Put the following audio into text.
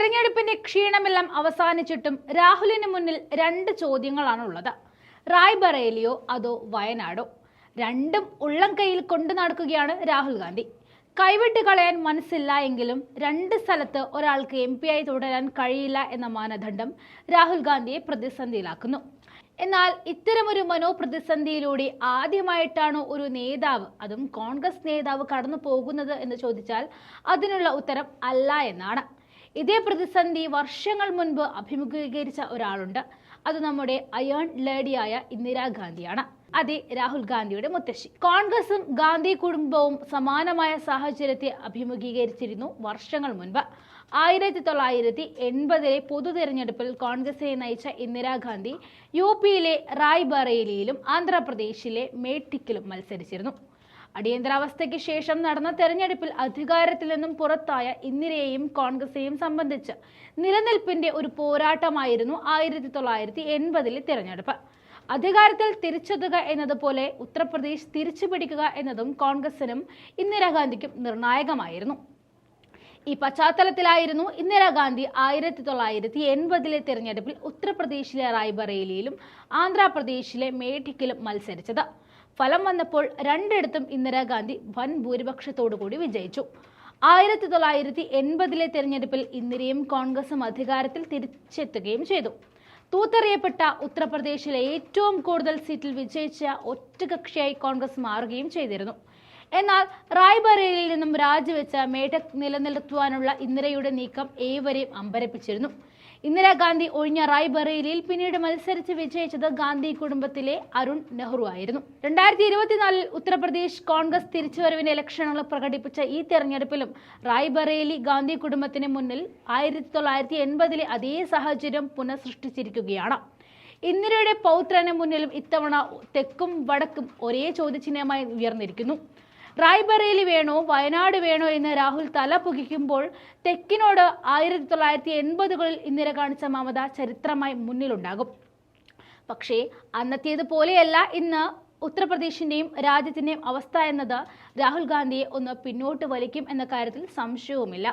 തെരഞ്ഞെടുപ്പിന്റെ ക്ഷീണമെല്ലാം അവസാനിച്ചിട്ടും രാഹുലിന് മുന്നിൽ രണ്ട് ചോദ്യങ്ങളാണ് ഉള്ളത് റായ്ബറേലിയോ അതോ വയനാടോ? രണ്ടും ഉള്ളം കയ്യിൽ കൊണ്ടു നടക്കുകയാണ് രാഹുൽ ഗാന്ധി. കൈവിട്ട് കളയാൻ മനസ്സില്ല എങ്കിലും രണ്ട് സ്ഥലത്ത് ഒരാൾക്ക് എം പി ആയി തുടരാൻ കഴിയില്ല എന്ന മാനദണ്ഡം രാഹുൽ ഗാന്ധിയെ പ്രതിസന്ധിയിലാക്കുന്നു. എന്നാൽ ഇത്തരമൊരു മനോപ്രതിസന്ധിയിലൂടെ ആദ്യമായിട്ടാണ് ഒരു നേതാവ് അതും കോൺഗ്രസ് നേതാവ് കടന്നു പോകുന്നത് എന്ന് ചോദിച്ചാൽ അതിനുള്ള ഉത്തരം അല്ല എന്നാണ്. ഇതേ പ്രതിസന്ധി വർഷങ്ങൾ മുൻപ് അഭിമുഖീകരിച്ച ഒരാളുണ്ട്. അത് നമ്മുടെ അയേൺ ലേഡിയായ ഇന്ദിരാഗാന്ധിയാണ് അതെ രാഹുൽ ഗാന്ധിയുടെ മുത്തശ്ശി. കോൺഗ്രസും ഗാന്ധി കുടുംബവും സമാനമായ സാഹചര്യത്തെ അഭിമുഖീകരിച്ചിരുന്നു വർഷങ്ങൾ മുൻപ്. ആയിരത്തി തൊള്ളായിരത്തി എൺപതിലെ പൊതു തെരഞ്ഞെടുപ്പിൽ കോൺഗ്രസിനെ നയിച്ച ഇന്ദിരാഗാന്ധി യു പിയിലെ റായ്ബറേലിയിലും ആന്ധ്രാപ്രദേശിലെ മേട്ടിക്കിലും മത്സരിച്ചിരുന്നു. അടിയന്തരാവസ്ഥയ്ക്ക് ശേഷം നടന്ന തെരഞ്ഞെടുപ്പിൽ അധികാരത്തിൽ നിന്നും പുറത്തായ ഇന്ദിരയെയും കോൺഗ്രസിനെയും സംബന്ധിച്ച് നിലനിൽപ്പിന്റെ ഒരു പോരാട്ടമായിരുന്നു ആയിരത്തി തൊള്ളായിരത്തി എൺപതിലെ തെരഞ്ഞെടുപ്പ്. അധികാരത്തിൽ തിരിച്ചെത്തുക എന്നതുപോലെ ഉത്തർപ്രദേശ് തിരിച്ചു പിടിക്കുക എന്നതും കോൺഗ്രസിനും ഇന്ദിരാഗാന്ധിക്കും നിർണായകമായിരുന്നു. ഈ പശ്ചാത്തലത്തിലായിരുന്നു ഇന്ദിരാഗാന്ധി ആയിരത്തി തൊള്ളായിരത്തി എൺപതിലെ തെരഞ്ഞെടുപ്പിൽ ഉത്തർപ്രദേശിലെ റായ്ബറേലിയിലും ആന്ധ്രാപ്രദേശിലെ മേഠിക്കിലും മത്സരിച്ചത്. ഫലം വന്നപ്പോൾ രണ്ടിടത്തും ഇന്ദിരാഗാന്ധി വൻ ഭൂരിപക്ഷത്തോടുകൂടി വിജയിച്ചു. ആയിരത്തി തൊള്ളായിരത്തി എൺപതിലെ തെരഞ്ഞെടുപ്പിൽ ഇന്ദിരയും കോൺഗ്രസും അധികാരത്തിൽ തിരിച്ചെത്തുകയും ചെയ്തു. തൂത്തറിയപ്പെട്ട ഉത്തർപ്രദേശിലെ ഏറ്റവും കൂടുതൽ സീറ്റിൽ വിജയിച്ച ഒറ്റകക്ഷിയായി കോൺഗ്രസ് മാറുകയും ചെയ്തിരുന്നു. എന്നാൽ റായ്ബറേലിയിൽ നിന്നും രാജിവെച്ച മേഠക് നിലനിർത്തുവാനുള്ള ഇന്ദിരയുടെ നീക്കം ഏവരെയും അമ്പരപ്പിച്ചിരുന്നു. ഇന്ദിരാഗാന്ധി ഒഴിഞ്ഞ റായ്ബറേലിയിൽ പിന്നീട് മത്സരിച്ച് വിജയിച്ചത് ഗാന്ധി കുടുംബത്തിലെ അരുൺ നെഹ്റു ആയിരുന്നു. രണ്ടായിരത്തി ഇരുപത്തിനാലിൽ ഉത്തർപ്രദേശ് കോൺഗ്രസ് തിരിച്ചുവരവിന്റെ ലക്ഷണങ്ങൾ പ്രകടിപ്പിച്ച ഈ തെരഞ്ഞെടുപ്പിലും റായ്ബറേലി ഗാന്ധി കുടുംബത്തിന് മുന്നിൽ ആയിരത്തി തൊള്ളായിരത്തി എൺപതിലെ അതേ സാഹചര്യം പുനഃസൃഷ്ടിച്ചിരിക്കുകയാണ്. ഇന്ദിരയുടെ പൗത്രന് മുന്നിലും ഇത്തവണ തെക്കും വടക്കും ഒരേ ചോദ്യചിഹ്നമായി ഉയർന്നിരിക്കുന്നു. റായ്ബറേലി വേണോ വയനാട് വേണോ എന്ന് രാഹുൽ തല പുകിക്കുമ്പോൾ തെക്കിനോട് ആയിരത്തി തൊള്ളായിരത്തി എൺപതുകളിൽ ഇന്ദിര കാണിച്ച മമത ചരിത്രമായി മുന്നിലുണ്ടാകും. പക്ഷേ അന്നത്തേതുപോലെയല്ല ഇന്ന് ഉത്തർപ്രദേശിന്റെയും രാജ്യത്തിന്റെയും അവസ്ഥ എന്നത് രാഹുൽ ഗാന്ധിയെ ഒന്ന് പിന്നോട്ട് വലിക്കും എന്ന കാര്യത്തിൽ സംശയവുമില്ല.